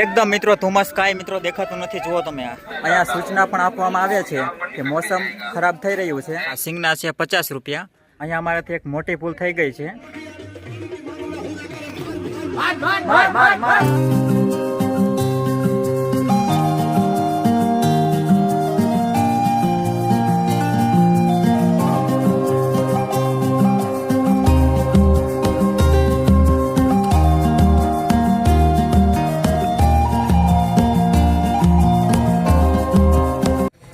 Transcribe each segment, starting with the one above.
એકદમ મિત્રો ધુમ્મસ કાંઈ મિત્રો દેખાતું નથી, જુઓ તમે અહીંયા સૂચના પણ આપવામાં આવે છે કે મોસમ ખરાબ થઈ રહ્યું છે. આ સિંગના છે પચાસ રૂપિયા. અહીંયા અમારાથી એક મોટી ભૂલ થઈ ગઈ છે.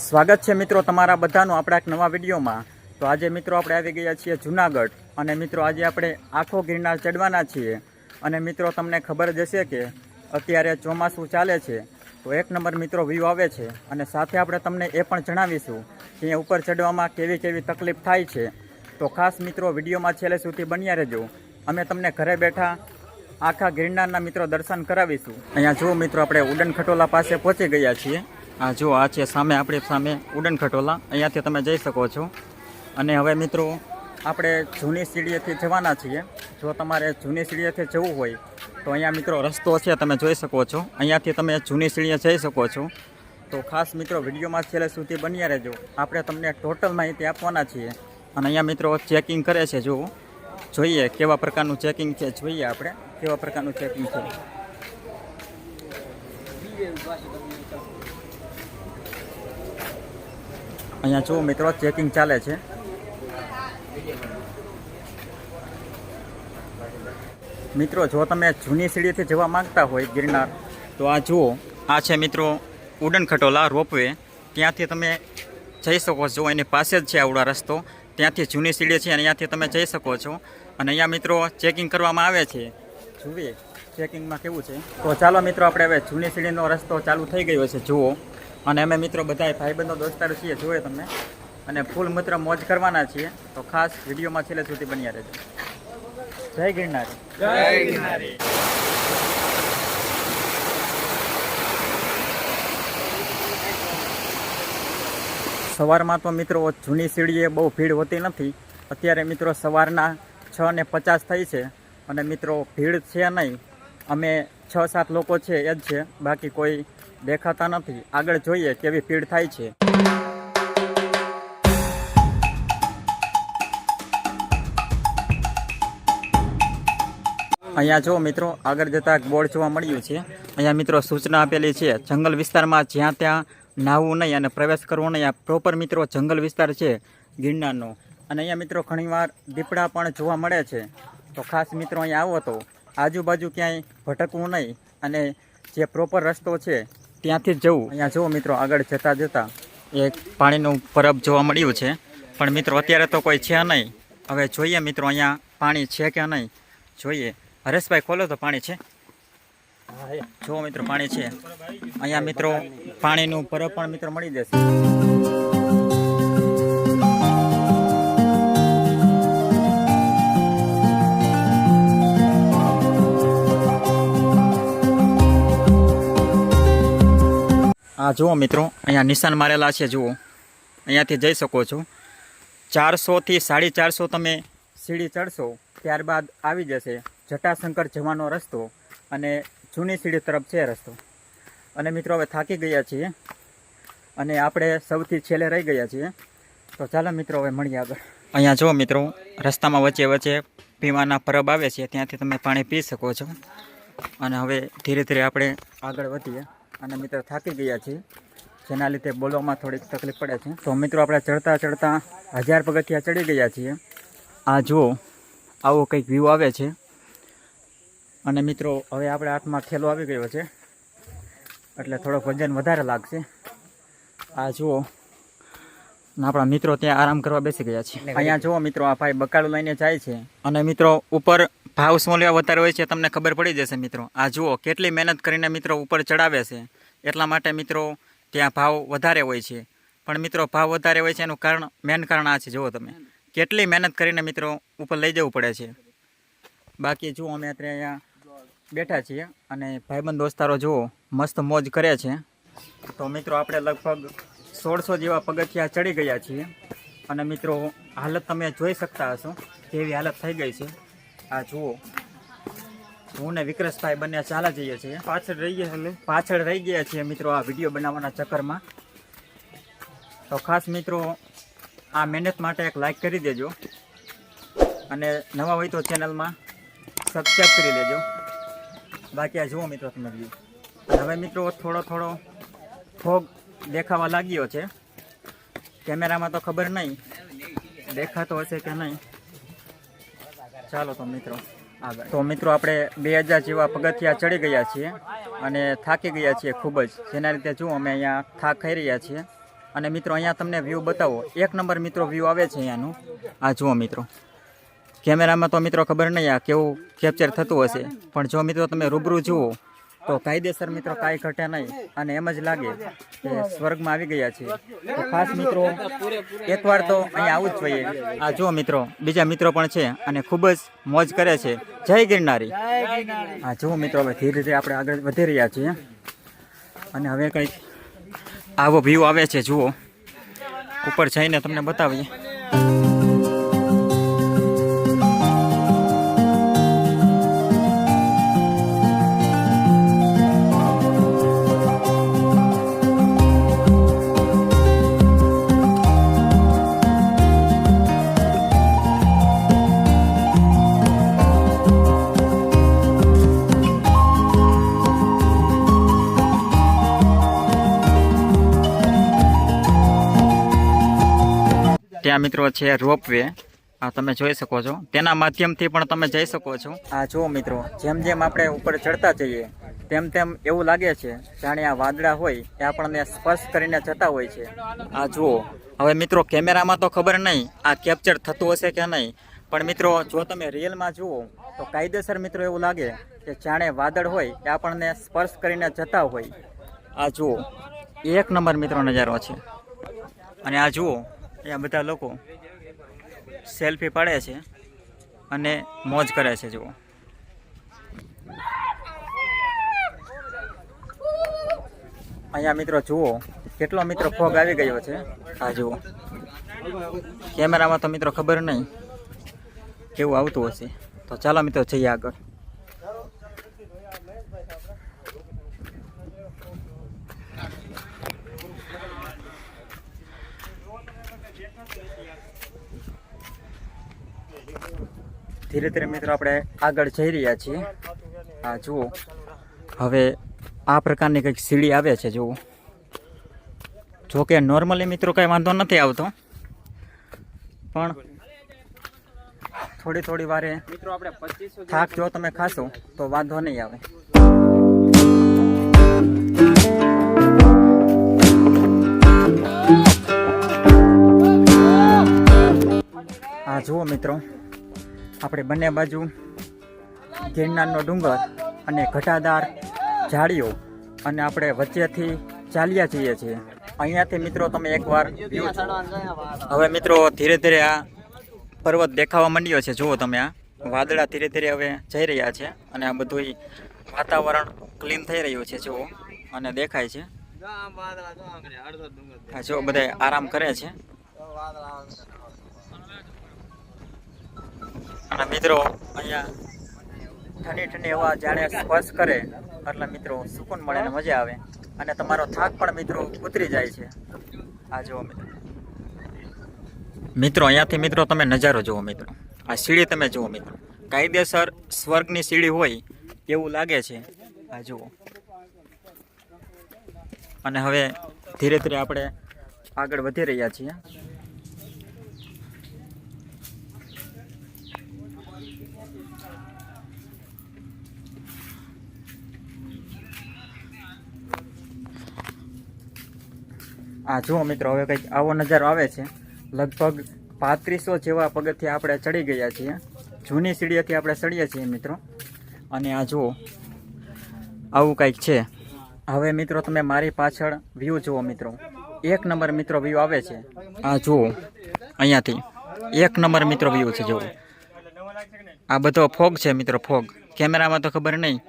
સ્વાગત છે મિત્રો તમારા બધાનું આપણા એક નવા વિડીયોમાં. તો આજે મિત્રો આપણે આવી ગયા છીએ જુનાગઢ અને મિત્રો આજે આપણે આખો ગિરનાર ચડવાના છીએ. અને મિત્રો તમને ખબર જ હશે કે અત્યારે ચોમાસું ચાલે છે. તો એક નંબર મિત્રો વ્યૂ આવે છે. અને સાથે આપણે તમને એ પણ જણાવીશું કે અહીંયા ઉપર ચડવામાં કેવી કેવી તકલીફ થાય છે. તો ખાસ મિત્રો વિડીયોમાં છેલ્લે સુધી બન્યા રહેજો. અમે તમને ઘરે બેઠા આખા ગિરનારના મિત્રો દર્શન કરાવીશું. અહીંયા જુઓ મિત્રો આપણે ઉડન ખટોલા પાસે પહોંચી ગયા છીએ. આ જો આ છે સામે, આપણી સામે ઉડન ખટોલા. અહીંયાથી તમે જઈ શકો છો. અને હવે મિત્રો, આપણે જૂની સીડીએથી જવાના છીએ. જો તમારે જૂની સીડીએથી જવું હોય, તો અહીંયા મિત્રો રસ્તો છે, તમે જોઈ શકો છો. અહીંયાથી તમે જૂની સીડીએ જઈ શકો છો. તો ખાસ મિત્રો, વિડીયોમાં છેલ્લે સુધી બન્યા રહેજો. આપણે તમને ટોટલ માહિતી આપવાના છીએ. અને અહીંયા મિત્રો ચેકિંગ કરે છે જો જોઈએ કેવા પ્રકારનું ચેકિંગ છે, જોઈએ આપણે કેવા પ્રકારનું ચેકિંગ છે. અહીંયા જુઓ મિત્રો ચેકિંગ ચાલે છે. મિત્રો, જો તમે જૂની સીડીથી જવા માંગતા હોય ગિરનાર, તો આ જુઓ, આ છે મિત્રો ઉડન ખટોલા રોપવે. ત્યાંથી તમે જઈ શકો છો, એની પાસે જ છે આવડા રસ્તો. ત્યાંથી જૂની સીડી છે અને ત્યાંથી તમે જઈ શકો છો. અને અહીંયા મિત્રો ચેકિંગ કરવામાં આવે છે. જુએ ચેકિંગમાં કેવું છે? તો ચાલો મિત્રો, આપણે હવે જૂની સીડીનો રસ્તો ચાલુ થઈ ગયો છે. જુઓ. અને અમે મિત્રો બધા ભાઈબંધો દોસ્તારો છીએ જોઈએ તમે અને ફૂલ મિત્ર મોજ કરવાના છીએ. તો ખાસ વિડીયોમાં છેલ્લે સુધી બન્યા રહેજો. જય ગિરનાર. સવારમાં તો મિત્રો જૂની સીડીએ બહુ ભીડ હોતી નથી. અત્યારે મિત્રો સવારના છ ને પચાસ થઈ છે. અને મિત્રો ભીડ છે નહીં. અમે છ સાત લોકો છે એ જ છે. બાકી કોઈ દેખાતા નથી. આગળ જોઈએ કેવી ભીડ થાય છે. અહીંયા જો મિત્રો, આગળ જતા બોર્ડ જોવા મળ્યું છે. અહીંયા મિત્રો સૂચના આપેલી છે, જંગલ વિસ્તારમાં જ્યાં ત્યાં નાહવું નહીં અને પ્રવેશ કરવો નહીં. આ પ્રોપર મિત્રો જંગલ વિસ્તાર છે ગિરનારનો. અને અહીંયા મિત્રો ઘણીવાર દીપડા પણ જોવા મળે છે. તો ખાસ મિત્રો અહીંયા આવો તો આજુબાજુ ક્યાંય ભટકવું નહીં. અને જે પ્રોપર રસ્તો છે ત્યાંથી જવું. અહીંયા જુઓ મિત્રો, આગળ જતાં જતાં એક પાણીનું પરબ જોવા મળ્યું છે. પણ મિત્રો, અત્યારે તો કોઈ છે નહીં. હવે જોઈએ મિત્રો, અહીંયા પાણી છે કે નહીં? જોઈએ. હરેશભાઈ, ખોલો તો પાણી છે. જુઓ મિત્રો, પાણી છે. અહીંયા મિત્રો, પાણીનું પરબ પણ મિત્રો મળી જશે. આ જુઓ મિત્રો, અહીંયા નિશાન મારેલા છે, જુઓ. અહીંયાથી જઈ શકો છો. ચારસોથી સાડી ચારસો તમે સીડી ચડશો, ત્યારબાદ આવી જશે જટાશંકર જવાનો રસ્તો અને જૂની સીડી તરફ છે રસ્તો. અને મિત્રો, હવે થાકી ગયા છીએ અને આપણે સૌથી છેલ્લે રહી ગયા છીએ. તો ચાલો મિત્રો, હવે મળીએ આગળ. અહીંયા જુઓ મિત્રો, રસ્તામાં વચ્ચે વચ્ચે પીવાના પરબ આવે છે, ત્યાંથી તમે પાણી પી શકો છો. અને હવે ધીરે ધીરે આપણે આગળ વધીએ. અને મિત્રો થાકી ગયા છીએ. જેના લીધે બોલવામાં થોડીક તકલીફ પડે છે. તો મિત્રો આપણે ચડતા ચડતા હજાર પગથિયા ચડી ગયા છીએ. આ જુઓ આવો કંઈક વ્યૂ આવે છે. અને મિત્રો હવે આપણે હાથમાં થેલો આવી ગયો છે. એટલે થોડોક વજન વધારે લાગશે. આ જુઓ આપણા મિત્રો ત્યાં આરામ કરવા બેસી ગયા છે. અહીંયા જુઓ મિત્રો આ ભાઈ બકાલું લઈને જાય છે. અને મિત્રો ઉપર ભાવ સોલ્યા વધારે હોય છે તમને ખબર પડી જશે મિત્રો. આ જુઓ, કેટલી મહેનત કરીને મિત્રો ઉપર ચડાવે છે. એટલા માટે મિત્રો ત્યાં ભાવ વધારે હોય છે. પણ મિત્રો, ભાવ વધારે હોય છે એનું કારણ, મેન કારણ આ છે. જુઓ તમે. કેટલી મહેનત કરીને મિત્રો ઉપર લઈ જવું પડે છે. બાકી જુઓ, અમે અત્યારે અહીંયા બેઠા છીએ અને ભાઈબંધ દોસ્તારો જુઓ, મસ્ત મોજ કરે છે. તો મિત્રો, આપણે લગભગ સોળસો જેવા પગથિયા ચડી ગયા છીએ. અને મિત્રો, હાલત તમે જોઈ શકતા હશો, કેવી હાલત થઈ ગઈ છે. આ જુઓ. હું ને વિક્રસભાઈ બંને ચાલા જઈએ છીએ. પાછળ રહી ગયા અમે પાછળ રહી ગયા છીએ મિત્રો આ વીડિયો બનાવવાના ચક્કરમાં. તો ખાસ મિત્રો આ મહેનત માટે એક લાઈક કરી દેજો. અને નવા હોય તો ચેનલમાં સબસ્ક્રાઈબ કરી દેજો બાકી આ જુઓ મિત્રો તમે વ્યૂ હવે મિત્રો થોડો થોડો ફોગ દેખાવા લાગ્યો છે. કેમેરામાં તો ખબર નહીં. દેખાતો હશે કે નહીં? ચાલો તો મિત્રો, આગળ. તો મિત્રો, આપણે બે હજાર જેવા પગથિયા ચડી ગયા છીએ અને થાકી ગયા છીએ ખૂબ જ. જેના લીધે જુઓ અમે અહીંયા થાક ખાઈ રહ્યા છીએ. અને મિત્રો, અહીંયા તમને વ્યૂ બતાવો. એક નંબર મિત્રો વ્યૂ આવે છે અહીંયાનું. આ જુઓ મિત્રો. કેમેરામાં તો મિત્રો ખબર નહીં આ કેવું કેપ્ચર થતું હશે. પણ જો મિત્રો તમે રૂબરૂ જુઓ તો કાયદેસર મિત્રો કાંઈ ઘટે નહીં અને એમ જ લાગે કે સ્વર્ગમાં આવી ગયા છે તો ખાસ મિત્રો, એકવાર તો અહીંયા આવવું જ જોઈએ. આ જુઓ મિત્રો, બીજા મિત્રો પણ છે અને ખૂબ જ મોજ કરે છે. જય ગિરનારી. હા જુઓ મિત્રો, હવે ધીરે ધીરે આપણે આગળ વધી રહ્યા છીએ. અને હવે કંઈક આવો વ્યૂ આવે છે, જુઓ. ઉપર જઈને તમને બતાવીએ. ત્યાં મિત્રો છે રોપવે. આ તમે જોઈ શકો છો. તેના માધ્યમથી પણ તમે જઈ શકો છો. આ જુઓ મિત્રો, જેમ જેમ આપણે ઉપર ચડતા જઈએ, તેમ તેમ એવું લાગે છે, જાણે આ વાદળા હોય, એ આપણને સ્પર્શ કરીને જતા હોય છે. આ જુઓ. હવે મિત્રો, કેમેરામાં તો ખબર નહીં, આ કેપ્ચર થતું હશે કે નહીં, પણ મિત્રો, જો તમે રિયલમાં જુઓ, તો કાયદેસર મિત્રો એવું લાગે કે જાણે વાદળ હોય, એ આપણને સ્પર્શ કરીને જતા હોય. આ જુઓ. એક નંબર મિત્રો નજારો છે. અને આ જુઓ અહીંયા બધા લોકો સેલ્ફી પાડે છે અને મોજ કરે છે, જુઓ. અહીંયા મિત્રો જુઓ, કેટલો મિત્રો ફોગ આવી ગયો છે. આ જુઓ. કેમેરામાં તો મિત્રો ખબર નહીં. કેવું આવતું હશે. તો ચાલો મિત્રો જઈએ આગળ. ધીરે ધીરે મિત્રો આપણે આગળ જઈ રહ્યા છીએ. આ જુઓ. હવે આ પ્રકારની કંઈક સીડી આવે છે જુઓ. જો કે નોર્મલી મિત્રો કાંઈ વાંધો નથી આવતો. પણ થોડી થોડી વારે મિત્રો આપણે થાક જો તમે ખાશો તો વાંધો નહીં આવે. આ જુઓ મિત્રો. આપણે બંને બાજુ ગિરનારનો ડુંગર અને ઘટાદાર ઝાડીઓ અને આપણે વચ્ચેથી ચાલ્યા જઈએ છીએ. અહીંયાથી મિત્રો તમે એકવાર હવે મિત્રો ધીરે ધીરે આ પર્વત દેખાવા માંડ્યો છે. જુઓ તમે આ. વાદળા ધીરે ધીરે હવે જઈ રહ્યા છે અને આ બધું વાતાવરણ ક્લીન થઈ રહ્યું છે. જુઓ. અને દેખાય છે. જો બધા આરામ કરે છે. અને મિત્રો અહીંયા ઠંડી ઠંડી હવા જાણે સ્પર્શ કરે એટલે મિત્રો સુકૂન મળે ને મજા આવે. અને તમારો થાક પણ મિત્રો ઉતરી જાય છે. આ જુઓ મિત્રો. મિત્રો, અહીંયાથી મિત્રો તમે નજારો જુઓ મિત્રો. આ સીડી તમે જુઓ મિત્રો. કાયદેસર સ્વર્ગની સીડી હોય એવું લાગે છે. આ જુઓ. અને હવે ધીરે ધીરે આપણે આગળ વધી રહ્યા છીએ. આ જુઓ મિત્રો, હવે કંઈક આવો નજારો આવે છે. લગભગ પાંત્રીસો જેવા પગથિયા આપણે ચડી ગયા છીએ. જૂની સીડીએથી આપણે ચડીએ છીએ મિત્રો. અને આ જુઓ, આવું કંઈક છે. હવે મિત્રો, તમે મારી પાછળ વ્યૂ જુઓ મિત્રો. એક નંબર મિત્રો વ્યૂ આવે છે. આ જુઓ, અહીંયાથી. એક નંબર મિત્રો વ્યૂ છે, જુઓ. આ બધો ફોગ છે મિત્રો, ફોગ. કેમેરામાં તો ખબર નહીં.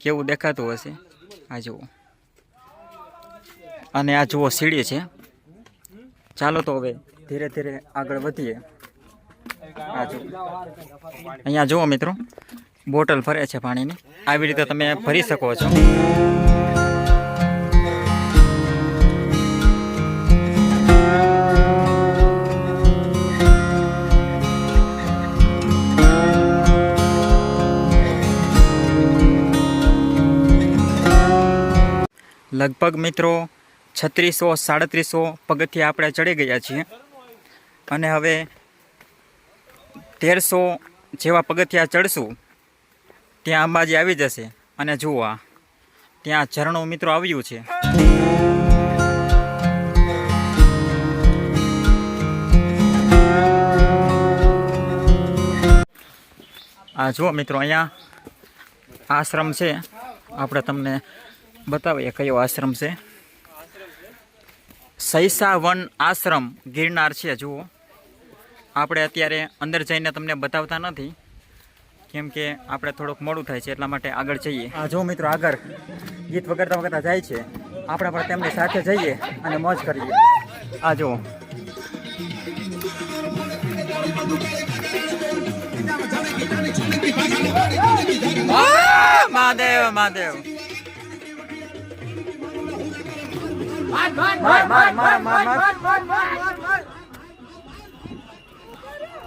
કેવું દેખાતું હશે? આ જુઓ. અને આ જુઓ સીડી છે. ચાલો તો હવે ધીરે ધીરે આગળ વધીએ. આ જો અહીંયા જુઓ મિત્રો, બોટલ ફરે છે પાણીની. આવી રીતે તમે ફરી શકો છો. લગભગ મિત્રો છત્રીસો, સાડત્રીસો પગથિયા આપણે ચડી ગયા છીએ. અને હવે તેરસો જેવા પગથિયા ચડશું, ત્યાં અંબાજી આવી જશે. અને જુઓ ત્યાં ઝરણું મિત્રો આવ્યું છે. આ જુઓ મિત્રો, અહીંયા આશ્રમ છે. આપણે તમને બતાવીએ કયો આશ્રમ છે. સૈસા વન આશ્રમ ગિરનાર છે જુઓ. આપણે અત્યારે અંદર જઈને તમને બતાવતા નથી કેમ કે આપણે થોડુંક મોડું થાય છે એટલા માટે આગળ જઈએ. આ જો મિત્રો આગળ. ગીત વગરતા વગરતા જાય છે. આપણે પણ તેમની સાથે જઈએ અને મોજ કરીએ. આ જુઓ. મહાદેવ મહાદેવ.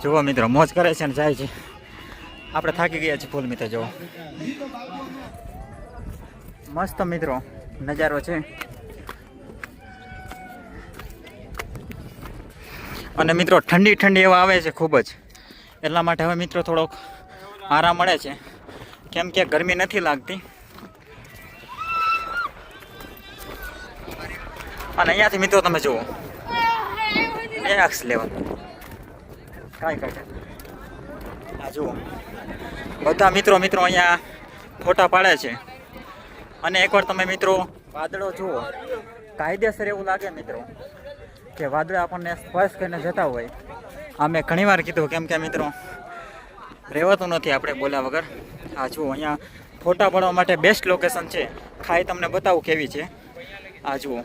જુઓ મિત્રો, મોજ કરે છે ને જાય છે. આપણે થાકી ગયા છીએ ફૂલ મિત્રો, જુઓ. મસ્ત મિત્રો, નજારો છે. અને મિત્રો, ઠંડી ઠંડી એવા આવે છે ખૂબ જ. એટલા માટે હવે મિત્રો થોડોક આરામ મળે છે. કેમ કે ગરમી નથી લાગતી. અને અહીંયાથી મિત્રો તમે જુઓ નેક્સ્ટ લેવલ કાંઈ કાંઈ આ જુઓ બધા મિત્રો મિત્રો અહીંયા ફોટા પાડે છે અને એકવાર તમે મિત્રો વાદળો જુઓ કાયદેસર એવું લાગે મિત્રો કે વાદળો આપણને સ્પર્શ કરીને જતા હોય. આ મેં ઘણીવાર કીધું કેમ કે મિત્રો, રહેવાતું નથી આપણે બોલ્યા વગર. આ જુઓ, અહીંયા ફોટા પાડવા માટે બેસ્ટ લોકેશન છે. ખાઈ તમને બતાવું કેવી છે. આ જુઓ.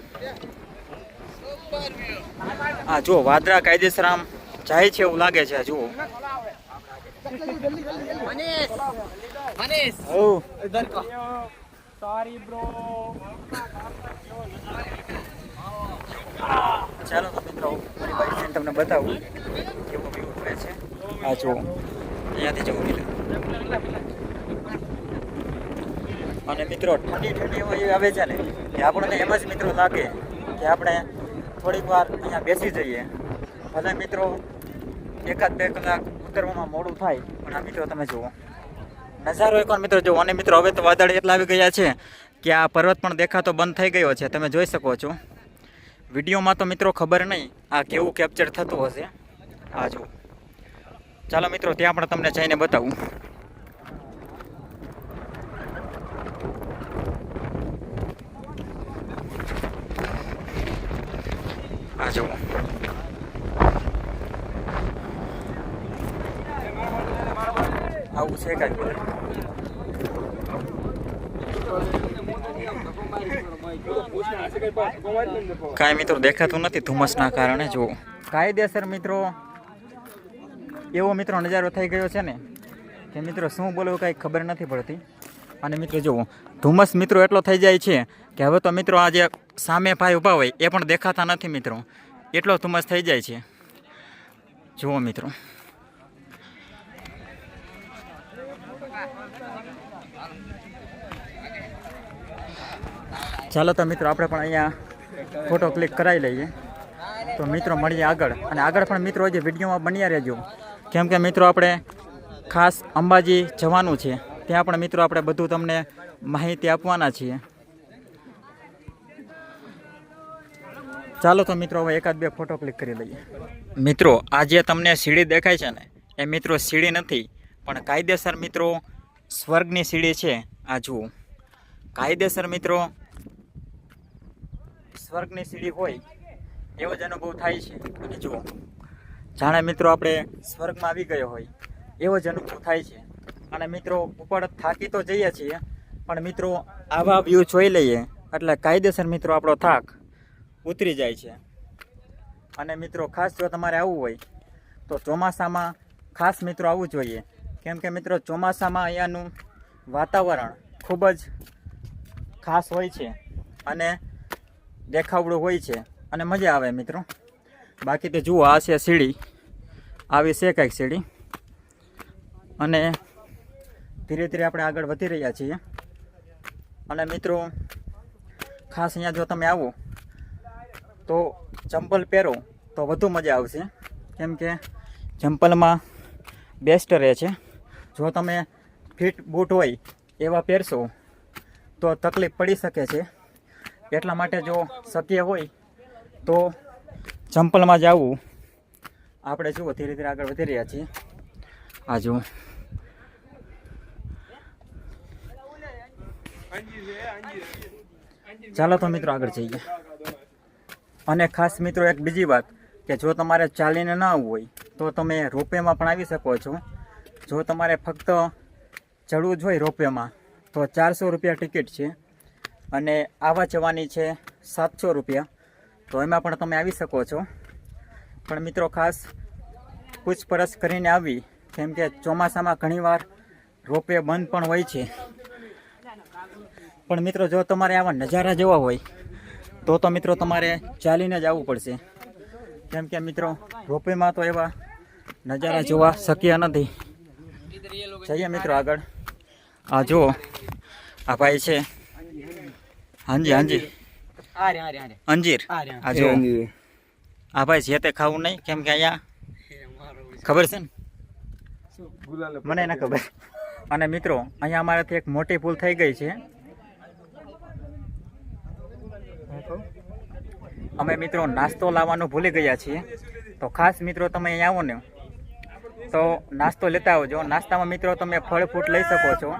હા જો વાદરા કાયદેસર આમ જાય છે એવું લાગે છે જુઓ. ચાલો તો મિત્રો મારી બાઈક તમને બતાવું કેવો વ્યૂ છે. હા જુઓ. અહીંયાથી જવું અને મિત્રો ઠંડી ઠંડી એવી આવે છે ને કે આપણને એમ જ મિત્રો લાગે કે આપણે થોડીક વાર અહીંયા બેસી જઈએ. ભલે મિત્રો, એકાદ બે કલાક ઉતરવામાં મોડું થાય, પણ આ મિત્રો તમે જુઓ. નજારો એકવાર મિત્રો જુઓ. અને મિત્રો, હવે તો વાદળ એટલા આવી ગયા છે કે આ પર્વત પણ દેખાતો બંધ થઈ ગયો છે. તમે જોઈ શકો છો. વિડીયોમાં તો મિત્રો ખબર નહીં આ કેવું કેપ્ચર થતું હશે. આ જુઓ. ચાલો મિત્રો, ત્યાં પણ તમને જઈને બતાવું. આ જુઓ આવું છે કાંઈ બધું કાંઈ મિત્રો દેખાતું નથી ધુમ્મસના કારણે, જુઓ. કાયદેસર મિત્રો? એવો મિત્રો નજારો થઈ ગયો છે ને, કે મિત્રો શું બોલવું કાંઈ ખબર નથી પડતી. અને મિત્રો જુઓ, ધુમ્મસ મિત્રો એટલો થઈ જાય છે કે હવે તો મિત્રો આ જે સામે ભાઈ ઊભા હોય, એ પણ દેખાતા નથી મિત્રો. એટલો ધુમ્મસ થઈ જાય છે. જુઓ મિત્રો. ચાલો તો મિત્રો આપણે પણ અહીંયા ફોટો ક્લિક કરાવી લઈએ. તો મિત્રો મળીએ આગળ. અને આગળ પણ મિત્રો જે વિડીયોમાં બન્યા રહેજો. કેમ કે મિત્રો આપણે ખાસ અંબાજી જવાનું છે. ત્યાં પણ મિત્રો આપણે બધું તમને માહિતી આપવાના છીએ. ચાલો તો મિત્રો હવે એકાદ બે ફોટો ક્લિક કરી લઈએ. મિત્રો, આ જે તમને સીડી દેખાય છે ને, એ મિત્રો સીડી નથી, પણ કાયદેસર મિત્રો સ્વર્ગની સીડી છે, આ જુઓ. કાયદેસર મિત્રો સ્વર્ગની સીડી હોય, એવો જ અનુભવ થાય છે. અને જુઓ, જાણે મિત્રો આપણે સ્વર્ગમાં આવી ગયો હોય, એવો જ અનુભવ થાય છે. અને મિત્રો ઉપર થાકી તો જઈએ છીએ, પણ મિત્રો આવા વ્યૂ જોઈ લઈએ. એટલે કાયદેસર મિત્રો આપણો થાક ઉતરી જાય છે. અને મિત્રો ખાસ જો તમારે આવવું હોય, તો ચોમાસામાં ખાસ મિત્રો આવવું જોઈએ. કેમ કે મિત્રો ચોમાસામાં અહીંયાનું વાતાવરણ ખૂબ જ ખાસ હોય છે અને દેખાવડું હોય છે અને મજા આવે મિત્રો. બાકી તો જુઓ આ છે સીડી, આવી છે કંઈક સીડી. અને ધીરે ધીરે આપણે આગળ વધી રહ્યા છીએ. અને મિત્રો, ખાસ અહીંયા જો તમે આવો, તો ચંપલ પહેરો, તો વધુ મજા આવશે. કેમ કે ચંપલમાં બેસ્ટ રહે છે. જો તમે ફિટ બૂટ હોય એવા પહેરશો, તો તકલીફ પડી શકે છે. એટલા માટે જો શક્ય હોય, તો ચંપલમાં જ આવવું આપણે જુઓ, ધીરે ધીરે આગળ વધી રહ્યા છીએ. આ જુઓ. ચાલો તો મિત્રો આગળ જઈએ. અને ખાસ મિત્રો એક બીજી વાત કે જો તમારે ચાલીને ના આવવું હોય, તો તમે રોપવેમાં પણ આવી શકો છો. જો તમારે ફક્ત ચડવું જ હોય રોપવેમાં તો ચારસો રૂપિયા ટિકિટ છે. અને આવવા જવાની છે સાતસો રૂપિયા. તો એમાં પણ તમે આવી શકો છો. પણ મિત્રો ખાસ પૂછપરછ કરીને આવી, કેમ કે ચોમાસામાં ઘણીવાર રોપવે બંધ પણ હોય છે. પણ મિત્રો જો તમારે આવા નજારા જોવા હોય તો તો મિત્રો તમારે ચાલીને જ આવવું પડશે. કેમ કે મિત્રો રોપવેમાં તો એવા નજારા જોવા શક્ય નથી. જઈએ મિત્રો આગળ. આ જુઓ આ ભાઈ છે. હાંજી હાંજી. અંજીર. આ જુઓ. આ ભાઈ છે તે ખાવું નહીં કેમ કે અહીંયા ખબર છે ને? મને ના ખબર. અને મિત્રો, અહીંયા અમારાથી એક મોટી ભૂલ થઈ ગઈ છે. અમે મિત્રો નાસ્તો લાવવાનું ભૂલી ગયા છીએ. તો ખાસ મિત્રો, તમે અહીંયા આવો ને. તો નાસ્તો લેતા આવજો. નાસ્તામાં મિત્રો, તમે ફળ ફ્રૂટ લઈ શકો છો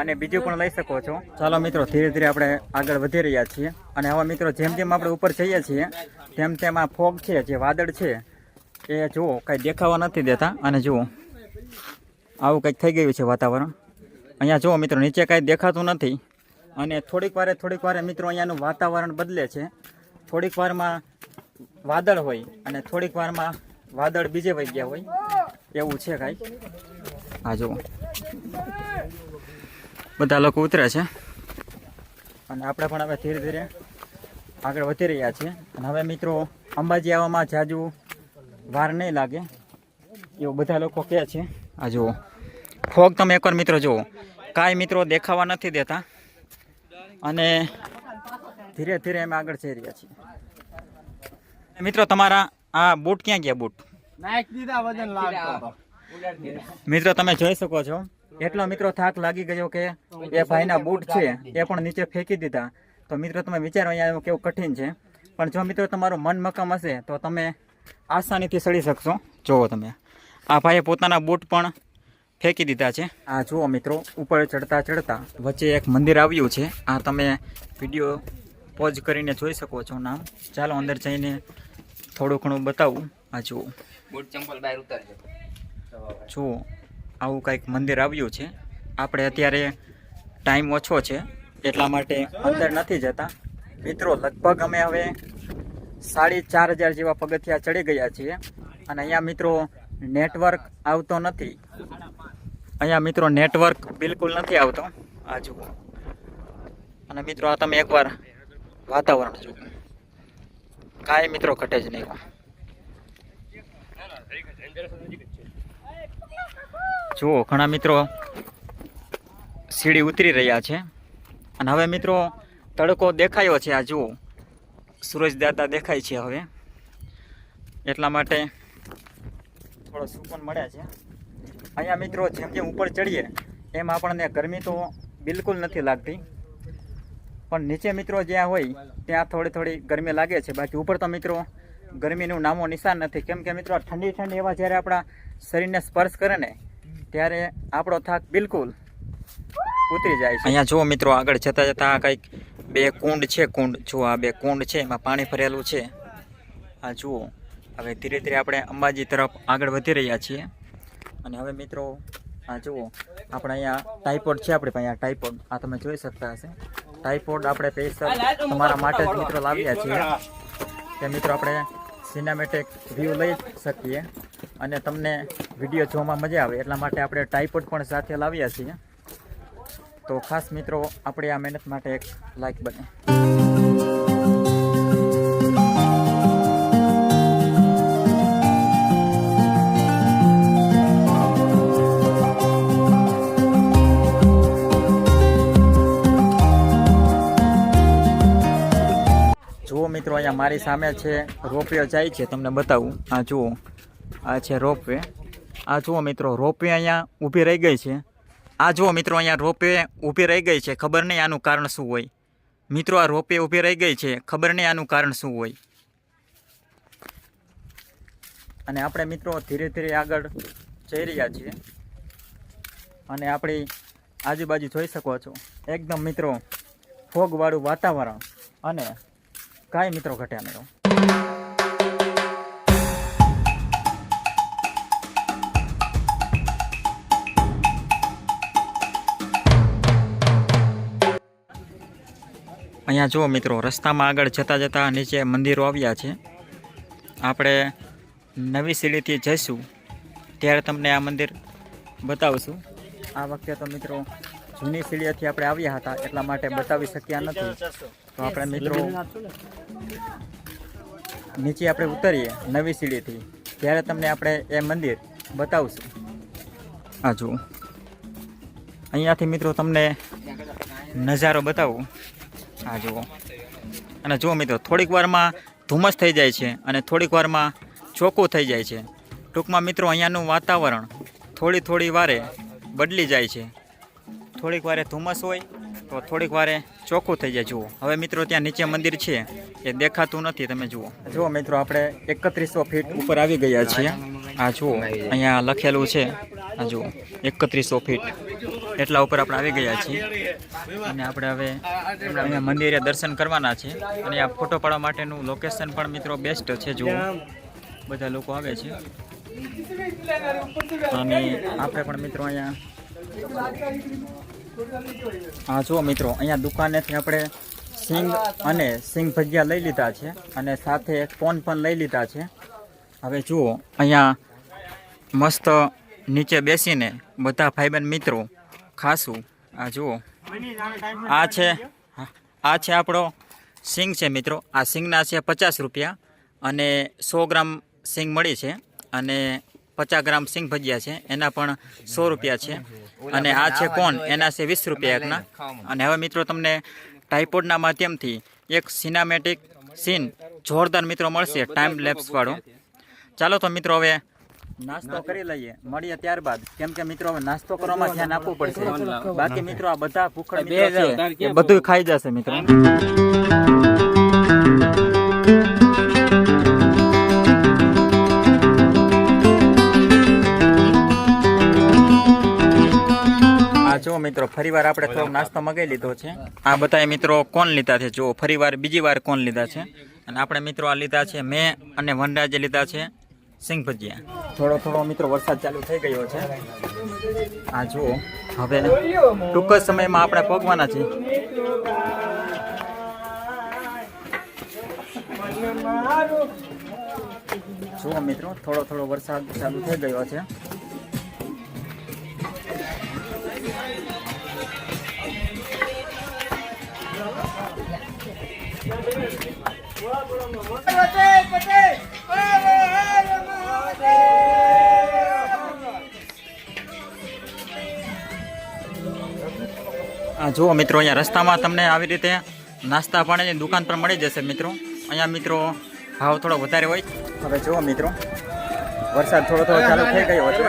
અને બીજું પણ લઈ શકો છો. ચાલો મિત્રો, ધીરે ધીરે આપણે આગળ વધી રહ્યા છીએ. અને હવે મિત્રો, જેમ જેમ આપણે ઉપર જઈએ છીએ, તેમ તેમ આ ફોગ છે, જે વાદળ છે, એ જુઓ, કાંઈ દેખાવા નથી દેતા. અને જુઓ. આવું કંઈક થઈ ગયું છે વાતાવરણ. અહીંયા જુઓ મિત્રો, નીચે કાંઈ દેખાતું નથી. અને થોડીક વારે થોડીક વારે મિત્રો અહીંયાનું વાતાવરણ બદલે છે. થોડીક વારમાં વાદળ હોય અને થોડીક વારમાં વાદળ બીજે વહી ગયા હોય. એવું છે કાંઈ. હા જુઓ. બધા લોકો ઉતરે છે. અને આપણે પણ હવે ધીરે ધીરે આગળ વધી રહ્યા છીએ. અને હવે મિત્રો, અંબાજી આવવામાં જાજુ વાર નહીં લાગે. એવું બધા લોકો કહે છે. આ જુઓ. ફોગ તમે એકવાર મિત્રો જુઓ. કાંઈ મિત્રો દેખાવા નથી દેતા. અને ધીરે ધીરે અમે આગળ જઈ રહ્યા છીએ. મિત્રો, તમારા આ બૂટ ક્યાં ગયા બૂટ? મિત્રો, તમે જોઈ શકો છો. એટલો મિત્રો થાક લાગી ગયો કે એ ભાઈના બૂટ છે, એ પણ નીચે ફેંકી દીધા. તો મિત્રો, તમે વિચારો, અહીંયા કેવું કઠિન છે. પણ જો મિત્રો, તમારું મન મક્કમ હશે, તો તમે આસાનીથી સડી શકશો. જુઓ તમે. આ ભાઈએ પોતાના બૂટ પણ ફેંકી દીધા છે. આ જુઓ મિત્રો ઉપર ચડતા ચડતા વચ્ચે એક મંદિર આવ્યું છે. આ તમે વીડિયો પોઝ કરીને જોઈ શકો છો નામ. ચાલો અંદર જઈને થોડું ઘણું બતાવું. આ જુઓ. બૂટ ચંપલ બહાર ઉતારજો. જુઓ આવું કંઈક મંદિર આવ્યું છે. આપણે અત્યારે ટાઈમ ઓછો છે એટલા માટે અંદર નથી જતા. મિત્રો લગભગ અમે હવે સાડી ચાર હજાર જેવા પગથિયા ચડી ગયા છીએ. અને અહીંયા મિત્રો નેટવર્ક આવતો નથી. અહીંયા મિત્રો નેટવર્ક બિલકુલ નથી આવતો. આ જુઓ. અને મિત્રો આ તમે એકવાર વાતાવરણ જુઓ. કાંઈ મિત્રો ઘટે જ નહીં જુઓ, ઘણા મિત્રો સીડી ઉતરી રહ્યા છે. અને હવે મિત્રો તડકો દેખાયો છે આ જુઓ. સૂરજ દેખાય છે હવે. એટલા માટે થોડો સુકૂન મળે છે. અહીંયા મિત્રો જેમ જેમ ઉપર ચડીએ, એમ આપણને ગરમી તો બિલકુલ નથી લાગતી. પણ નીચે મિત્રો જ્યાં હોય, ત્યાં થોડી થોડી ગરમી લાગે છે. બાકી ઉપર તો મિત્રો ગરમીનું નામો નિશાન નથી. કેમ કે મિત્રો ઠંડી ઠંડી એવા જ્યારે આપણા શરીરને સ્પર્શ કરે ને, ત્યારે આપણો થાક બિલકુલ ઉતરી જાય છે. અહીંયા જુઓ મિત્રો આગળ જતાં જતાં આ કંઈક બે કુંડ છે કુંડ. જુઓ આ બે કુંડ છે, એમાં પાણી ભરેલું છે. આ જુઓ. હવે ધીરે ધીરે આપણે અંબાજી તરફ આગળ વધી રહ્યા છીએ. અને હવે મિત્રો, આ જુઓ, આપણે અહીંયા ટાઈપોડ છે આપણે અહીંયા ટાઈપોડ આ તમે જોઈ શકતા હશે. ટાઈપોડ આપણે પૈસા તમારા માટે જ મિત્રો લાવ્યા છીએ. કે મિત્રો આપણે સિનેમેટિક વ્યૂ લઈ શકીએ. અને તમને વીડિયો જોવામાં મજા આવે, એટલા માટે આપણે ટાઈપોડ પણ સાથે લાવ્યા છીએ. તો ખાસ મિત્રો, આપણે આ મહેનત માટે એક લાઈક બને. મિત્રો, અહીંયા મારી સામે છે રોપવે જાય છે, તમને બતાવું. આ જુઓ, આ છે રોપવે. આ જુઓ મિત્રો, રોપવે અહીંયા ઊભી રહી ગઈ છે. આ જુઓ મિત્રો, અહીંયા રોપવે ઊભી રહી ગઈ છે. ખબર નહીં આનું કારણ શું હોય. મિત્રો, આ રોપવે ઊભી રહી ગઈ છે. ખબર નહીં આનું કારણ શું હોય. અને આપણે મિત્રો, ધીરે ધીરે આગળ જઈ રહ્યા છીએ. અને આપણી આજુબાજુ જોઈ શકો છો. એકદમ મિત્રો, ફોગવાળું વાતાવરણ. અને કાંઈ મિત્રો ઘટ્યા નહીં અહીંયા જુઓ મિત્રો, રસ્તામાં આગળ જતાં જતાં નીચે મંદિરો આવ્યા છે. આપણે નવી સીડીથી જઈશું, ત્યારે તમને આ મંદિર બતાવશું. આ વખતે તો મિત્રો જૂની સીડીએથી આપણે આવ્યા હતા એટલા માટે બતાવી શક્યા નથી. તો આપણે મિત્રો નીચે આપણે ઉતરીએ નવી સીડીથી ત્યારે તમને આપણે એ મંદિર બતાવશું. આ જુઓ. અહીંયાથી મિત્રો તમને નજારો બતાવું. આ જુઓ. અને જુઓ મિત્રો થોડીક વારમાં ધુમ્મસ થઈ જાય છે અને થોડીક વારમાં ચોખ્ખું થઈ જાય છે. ટૂંકમાં મિત્રો અહીંયાનું વાતાવરણ થોડી થોડી વારે બદલી જાય છે. થોડીક વારે ધુમ્મસ હોય તો થોડીક વારે ચોખ્ખું થઈ જાય, જુઓ. હવે મિત્રો, ત્યાં નીચે મંદિર છે, એ દેખાતું નથી, તમે જુઓ. જુઓ મિત્રો, આપણે એકત્રીસો ફીટ ઉપર આવી ગયા છીએ. આ જુઓ, અહીંયા લખેલું છે, આ જુઓ, એકત્રીસો ફીટ. એટલા ઉપર આપણે આવી ગયા છીએ. અને આપણે હવે અહીંયા મંદિરે દર્શન કરવાના છે. અને આ ફોટો પાડવા માટેનું લોકેશન પણ મિત્રો બેસ્ટ છે, જુઓ. બધા લોકો આવે છે. અને આપણે પણ મિત્રો અહીંયા હા, જુઓ મિત્રો, અહીંયા દુકાનેથી આપણે સિંગ અને સિંગ ભજીયા લઈ લીધા છે અને સાથે કોન પણ લઈ લીધા છે. હવે જુઓ, અહીંયા મસ્ત નીચે બેસીને બધા ભાઈબંધ મિત્રો ખાશું. આ જુઓ, આ છે આ છે આપણો સિંગ છે મિત્રો. આ સિંગના છે પચાસ રૂપિયા અને સો ગ્રામ સિંગ મળી છે. અને પચાસ ગ્રામ સિંગ ભજીયા છે એના પણ સો રૂપિયા છે. અને આ છે કોણ એના છે વીસ રૂપિયા એકના. અને હવે મિત્રો તમને ટાઈપોડના માધ્યમથી એક સિનામેટિક સીન જોરદાર મિત્રો મળશે ટાઈમ લેપ્સ વાળો. ચાલો તો મિત્રો હવે નાસ્તો કરી લઈએ. મળીએ ત્યારબાદ. કેમ કે મિત્રો હવે નાસ્તો કરવામાં ધ્યાન આપવું પડશે. બાકી મિત્રો આ બધા ભૂખડ બે બધું ખાઈ જશે મિત્રો. જો મિત્રો ફરીવાર આપણે થોડો નાસ્તો મગાવી લીધો છે. આ બધા મિત્રો કોણ લીધા છે? જો ફરીવાર બીજી વાર કોણ લીધા છે? અને આપણે મિત્રો આ લીધા છે મેં અને વનરાજે લીધા છે સિંગ ભજીયા થોડો થોડો મિત્રો વરસાદ ચાલુ થઈ ગયો છે. આ જુઓ, હવે ટૂંક જ સમયમાં આપણે પગવાના છે જુઓ મિત્રો, થોડો થોડો વરસાદ ચાલુ થઈ ગયો છે. જુઓ મિત્રો, અહીંયા રસ્તામાં તમને આવી રીતે નાસ્તા પાણીની દુકાન પણ મળી જશે, મિત્રો. અહીંયા મિત્રો ભાવ થોડો વધારે હોય. હવે જુઓ મિત્રો, વરસાદ થોડો થોડો ચાલુ થઈ ગયો છે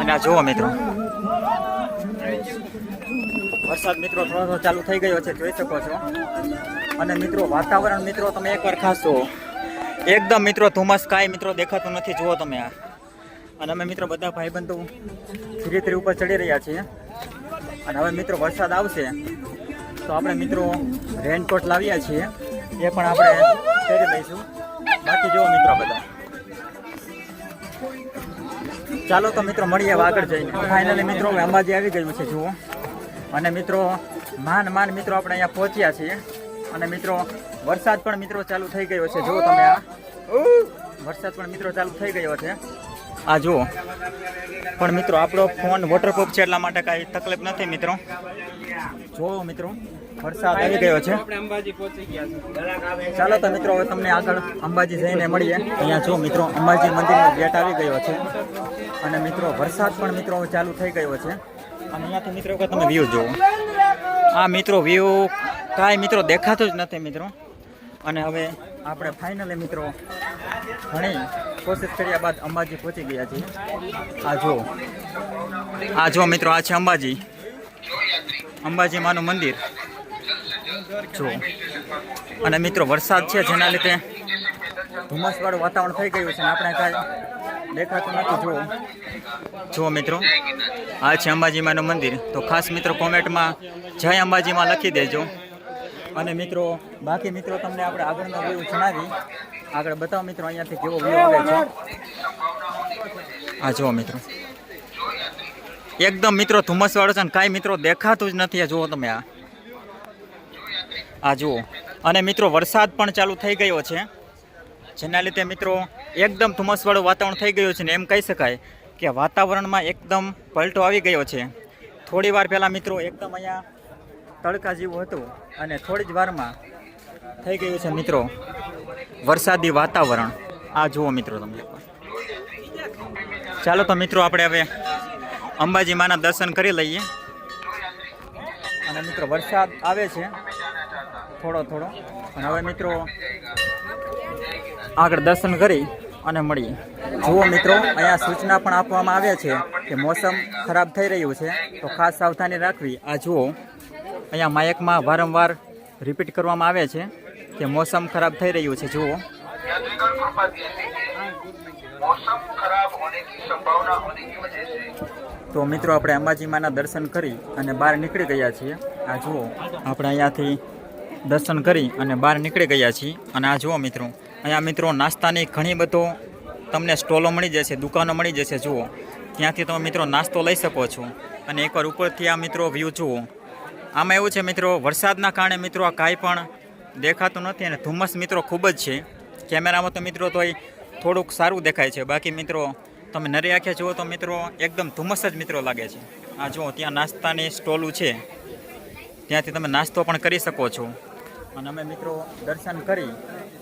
અને આ જુઓ મિત્રો, વરસાદ મિત્રો થોડો થોડો ચાલુ થઈ ગયો છે, જોઈ શકો છો. અને મિત્રો, વાતાવરણ મિત્રો તમે એકવાર જુઓ એકદમ મિત્રો ધુમ્મસ કાંઈ મિત્રો દેખાતું નથી, જુઓ તમે આ. અને અમે મિત્રો બધા ભાઈબંધો ધીરે ધીરે ઉપર ચડી રહ્યા છીએ. અને હવે મિત્રો વરસાદ આવશે, તો આપણે મિત્રો રેનકોટ લાવ્યા છીએ. એ પણ આપણે પહેરી લઈશું. બાકી જુઓ મિત્રો બધા. ચાલો તો મિત્રો મળીએ આગળ જઈને. ફાઇનલી મિત્રો અંબાજી આવી ગયું છે, જુઓ. અને મિત્રો, માન માન મિત્રો આપણે અહીંયા પહોંચ્યા છીએ. અને મિત્રો, વરસાદ પણ મિત્રો ચાલુ થઈ ગયો છે. જુઓ તમે આ. વરસાદ પણ મિત્રો ચાલુ થઈ ગયો છે. આ જુઓ. પણ મિત્રો, આપણો ફોન વોટરપ્રૂફ છે એટલા માટે કાંઈ તકલીફ નથી મિત્રો. જુઓ મિત્રો, વરસાદ આવી ગયો છે. ચાલો તો મિત્રો, હવે તમને આગળ અંબાજી જઈને મળીએ. અહીંયા જો મિત્રો, અંબાજી મંદિરનો ગેટ આવી ગયો છે. અને મિત્રો, વરસાદ પણ મિત્રો ચાલુ થઈ ગયો છે. અને અહીંયાથી મિત્રો તમે વ્યૂ જુઓ. આ મિત્રો વ્યૂ કાંઈ મિત્રો દેખાતું જ નથી મિત્રો. અને હવે આપણે ફાઇનલી મિત્રો ઘણી કોશિશ કર્યા બાદ અંબાજી પહોંચી ગયા છીએ. આ જો આ જો મિત્રો, આ છે અંબાજી. અંબાજી માનું મંદિર. જો અને મિત્રો, વરસાદ છે જેના લીધે ધુમ્મસવાળું વાતાવરણ થઈ ગયું છે આપણે કાંઈ દેખાતું નથી, જુઓ. જુઓ મિત્રો, આ છે અંબાજીમાનું મંદિર. તો ખાસ મિત્રો, કોમેન્ટમાં જય અંબાજીમાં લખી દેજો. અને મિત્રો, બાકી મિત્રો તમને આપણે આગળનો વ્યૂ જણાવી. આગળ બતાવો મિત્રો, અહીંયાથી કેવો વ્યૂ આવે છે. આ જુઓ મિત્રો. એકદમ મિત્રો ધુમ્મસવાળો છે અને કાંઈ મિત્રો દેખાતું જ નથી. જુઓ તમે આ. આ જુઓ. અને મિત્રો, વરસાદ પણ ચાલુ થઈ ગયો છે. જેના લીધે મિત્રો, એકદમ ધુમ્મસવાળું વાતાવરણ થઈ ગયું છે ને એમ કહી શકાય કે વાતાવરણમાં એકદમ પલટો આવી ગયો છે. થોડી વાર પહેલાં મિત્રો, એકદમ અહીંયા તડકા જેવું હતું અને થોડી જ વારમાં થઈ ગયું છે મિત્રો વરસાદી વાતાવરણ. આ જુઓ મિત્રો તમે ચાલો તો મિત્રો આપણે હવે અંબાજી માના દર્શન કરી લઈએ. અને મિત્રો વરસાદ આવે છે થોડો થોડો. અને હવે મિત્રો આગળ દર્શન કરી અને મળીએ. જુઓ મિત્રો, અહીંયા સૂચના પણ આપવામાં આવે છે કે મોસમ ખરાબ થઈ રહ્યું છે, તો ખાસ સાવધાની રાખવી. આ જુઓ. અહીંયા માયકમાં વારંવાર રિપીટ કરવામાં આવે છે કે મોસમ ખરાબ થઈ રહ્યું છે, જુઓ. તો મિત્રો, આપણે અંબાજીમાંના દર્શન કરી અને બહાર નીકળી ગયા છીએ. આ જુઓ, આપણે અહીંયાથી દર્શન કરી અને બહાર નીકળી ગયા છીએ. અને આ જુઓ મિત્રો, અહીંયા મિત્રો, નાસ્તાની ઘણી બધો તમને સ્ટોલો મળી જશે, દુકાનો મળી જશે, જુઓ. ત્યાંથી તમે મિત્રો, નાસ્તો લઈ શકો છો. અને એકવાર ઉપરથી આ મિત્રો વ્યૂ જુઓ. આમાં એવું છે મિત્રો, વરસાદના કારણે મિત્રો આ કાંઈ પણ દેખાતું નથી અને ધુમ્મસ મિત્રો ખૂબ જ છે. કેમેરામાં તો મિત્રો તોય થોડુંક સારું દેખાય છે. બાકી મિત્રો, તમે નરી આંખે જુઓ તો મિત્રો, એકદમ ધુમ્મસ જ મિત્રો લાગે છે. આ જુઓ, ત્યાં નાસ્તાની સ્ટોલું છે. ત્યાંથી તમે નાસ્તો પણ કરી શકો છો. અને અમે મિત્રો દર્શન કરી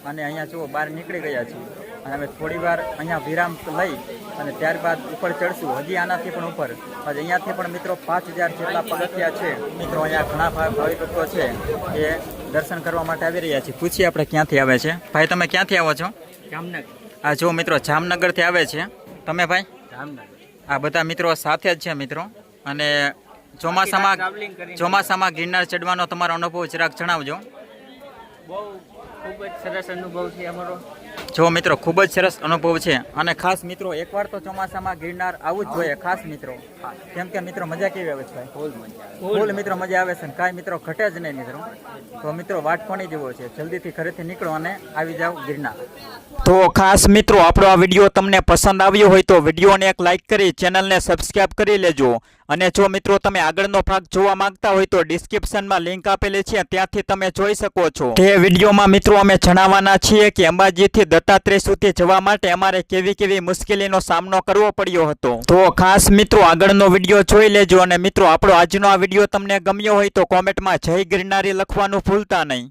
અને અહીંયા જુઓ, બહાર નીકળી ગયા છીએ. અને અમે થોડી વાર અહીંયા વિરામ લઈ અને ત્યારબાદ ઉપર ચડશું. હજી આનાથી પણ ઉપર. અહીંયાથી પણ મિત્રો પાંચ હજાર જેટલા પગથિયા છે. મિત્રો અહીંયા ઘણા ભા- ભાવિક ભક્તો છે એ દર્શન કરવા માટે આવી રહ્યા છે. પૂછીએ આપણે ક્યાંથી આવે છે. ભાઈ તમે ક્યાંથી આવો છો? જામનગર. આ જો મિત્રો જામનગરથી આવે છે. તમે ભાઈ? જામનગર. આ બધા મિત્રો સાથે જ છે મિત્રો. અને ચોમાસામાં ચોમાસામાં ગિરનાર ચડવાનો તમારો અનુભવ જરાક જણાવજો. બહુ ખૂબ જ સરસ અનુભવ છે અમારો. જો મિત્રો ખૂબ જ સરસ અનુભવ છે. અને ખાસ મિત્રો એકવાર તો ચોમાસામાં ગિરનાર આવું જ જોઈએ ખાસ મિત્રો. કેમ કે મિત્રો મજા કેવી આવે છે ફૂલ મિત્રો મજા આવે છે કાંઈ મિત્રો ઘટે જ નહીં મિત્રો. તો મિત્રો વાટ કોની જેવો છે. જલ્દીથી ઘરેથી નીકળો અને આવી જાઓ ગિરનાર. તો ખાસ મિત્રો આપણો આ વીડિયો તમને પસંદ આવ્યો હોય તો વિડીયોને એક લાઈક કરી ચેનલને સબસ્ક્રાઈબ કરી લેજો. અને જો મિત્રો તમે આગળનો ભાગ જોવા માંગતા હોય તો ડિસ્ક્રિપ્શનમાં લિંક આપેલી છે, ત્યાંથી તમે જોઈ શકો છો. તે વિડીયોમાં મિત્રો અમે જણાવવાના છીએ કે અંબાજીથી દત્તાત્રેય સુધી જવા માટે અમારે કેવી કેવી મુશ્કેલીનો સામનો કરવો પડ્યો હતો. તો ખાસ મિત્રો આગળનો વીડિયો જોઈ લેજો અને મિત્રો આપણો આજનો આ વીડિયો તમને ગમ્યો હોય તો કોમેન્ટમાં જય ગિરનારી લખવાનું ભૂલતા નહીં.